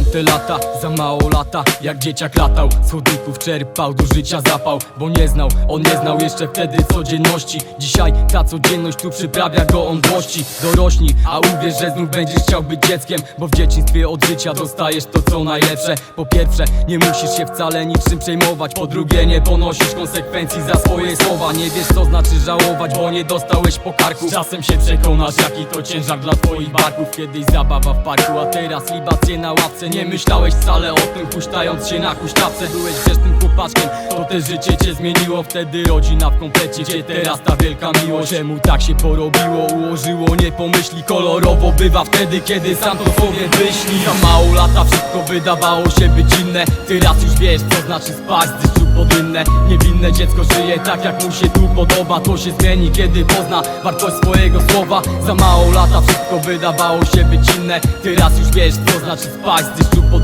te lata, za mało lata. Jak dzieciak latał, z chodników czerpał do życia zapał Bo nie znał, on nie znał jeszcze wtedy codzienności. Dzisiaj ta codzienność tu przyprawia go on złości Dorośnij, a uwierz, że znów będziesz chciał być dzieckiem Bo w dzieciństwie od życia dostajesz to co najlepsze. Po pierwsze, nie musisz się wcale niczym przejmować. Po drugie, nie ponosisz konsekwencji za swoje słowa. Nie wiesz co znaczy żałować, bo nie dostałeś po karku Czasem się przekonasz, jaki to ciężar dla twoich barków. Kiedyś zabawa w parku, a teraz libacje na ławce Nie myślałeś wcale o tym, huśtając się na huśtawce. Byłeś grzecznym chłopaczkiem, to też życie cię zmieniło. Wtedy rodzina w komplecie, gdzie teraz ta wielka miłość? Czemu tak się porobiło, ułożyło, nie pomyśli Kolorowo bywa wtedy, kiedy sam to sobie wyśni Za mało lata wszystko wydawało się być inne. Teraz już wiesz, co znaczy spać z deszczu pod rynnę Niewinne dziecko żyje tak, jak mu się tu podoba. To się zmieni, kiedy pozna wartość swojego słowa. Za mało lata wszystko wydawało się być inne. Teraz już wiesz, co znaczy spać z pod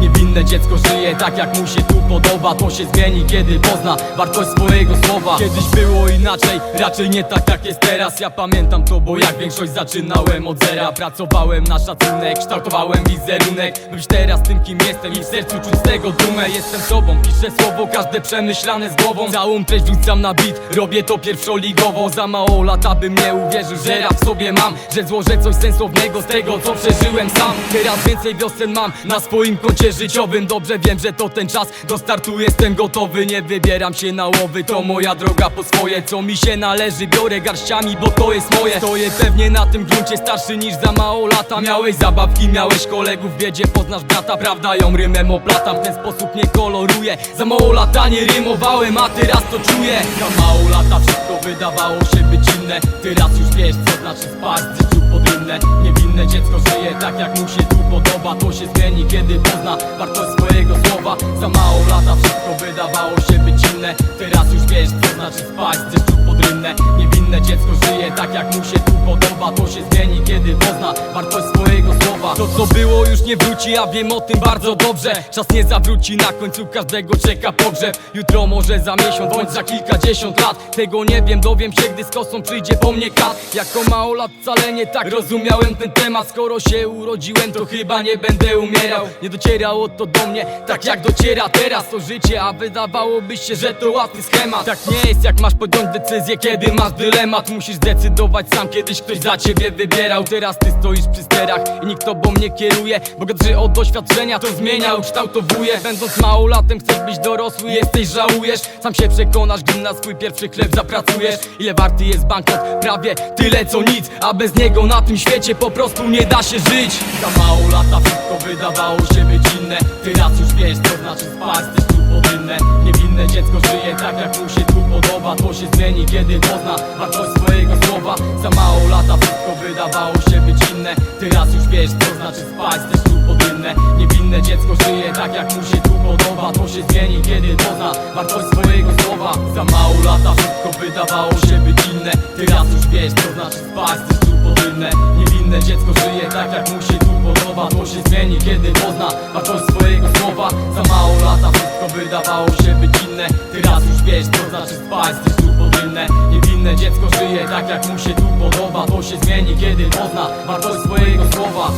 Niewinne dziecko żyje tak, jak mu się tu podoba. To się zmieni, kiedy pozna wartość swojego słowa. Kiedyś było inaczej, raczej nie tak jak jest teraz. Ja pamiętam to, bo jak większość zaczynałem od zera. Pracowałem na szacunek, kształtowałem wizerunek. By być teraz tym kim jestem i w sercu czuć z tego dumę. Jestem sobą, piszę słowo, każde przemyślane z głową. Całą treść wrzucam na beat, robię to pierwszoligowo Za mało lata bym nie uwierzył, że rap w sobie mam. Że złożę coś sensownego z tego, co przeżyłem sam. Teraz więcej wiosen mam na swoim koncie życiowym. Dobrze wiem, że to ten czas, do startu jestem gotowy Nie wybieram się na łowy, to moja droga po swoje. Co mi się należy, biorę garściami, bo to jest moje. Stoję pewnie na tym gruncie, starszy niż za mało lata. Miałeś zabawki, miałeś kolegów, w biedzie poznasz brata. Prawda ją rymem oplatam, w ten sposób nie koloruję. Za mało lata nie rymowałem, a teraz to czuję. Za mało lata wszystko wydawało się być inne. Teraz już wiesz, znaczy spać z deszczu pod rynnę Niewinne dziecko żyje tak, jak mu się tu podoba. To się zmieni, kiedy pozna wartość swojego słowa. Za mało lata wszystko wydawało się być inne. Teraz już wiesz, co znaczy spać z deszczu pod Niewinne dziecko żyje tak, jak mu się tu podoba. To się zmieni, To co było już nie wróci, ja wiem o tym bardzo dobrze. Czas nie zawróci, na końcu każdego czeka pogrzeb. Jutro może za miesiąc, bądź za kilkadziesiąt lat. Tego nie wiem, dowiem się, gdy z kosą przyjdzie po mnie kat. Jako małolat wcale nie tak rozumiałem ten temat. Skoro się urodziłem, to chyba nie będę umierał. Nie docierało to do mnie, tak jak dociera teraz. To życie, a wydawałoby się, że to łatwy schemat. Tak nie jest, jak masz podjąć decyzję, kiedy masz dylemat. Musisz zdecydować sam, kiedyś ktoś za ciebie wybierał. Teraz ty stoisz przy sterach i nikt tobą nie kieruje Bo że od doświadczenia to zmienia, ukształtowuje Będąc małolatem chcesz być dorosły, jesteś żałujesz. Sam się przekonasz, gdy na swój pierwszy chleb zapracujesz. Ile warty jest banknot? Prawie tyle co nic. A bez niego na tym świecie po prostu nie da się żyć. Za mało lata wszystko wydawało się być inne Teraz już wiesz co znaczy spać się zmieni kiedy pozna wartość swojego słowa. Za mało lata wszystko wydawało się być inne. Teraz już wiesz co znaczy spać z deszczu pod rynnę Niewinne dziecko żyje tak jak mu się tu podoba. To się zmieni kiedy pozna wartość swojego słowa. Za mało lata wszystko wydawało się być inne. Teraz już wiesz co znaczy spać z deszczu pod rynnę Niewinne dziecko żyje tak jak mu się tu podoba. To się zmieni kiedy pozna wartość swojego słowa. Za mało lata wszystko wydawało się być inne. Teraz już wiesz co znaczy spać rynnę Niewinne dziecko żyje tak jak mu się tu podoba. To się zmieni kiedy pozna wartość swojego słowa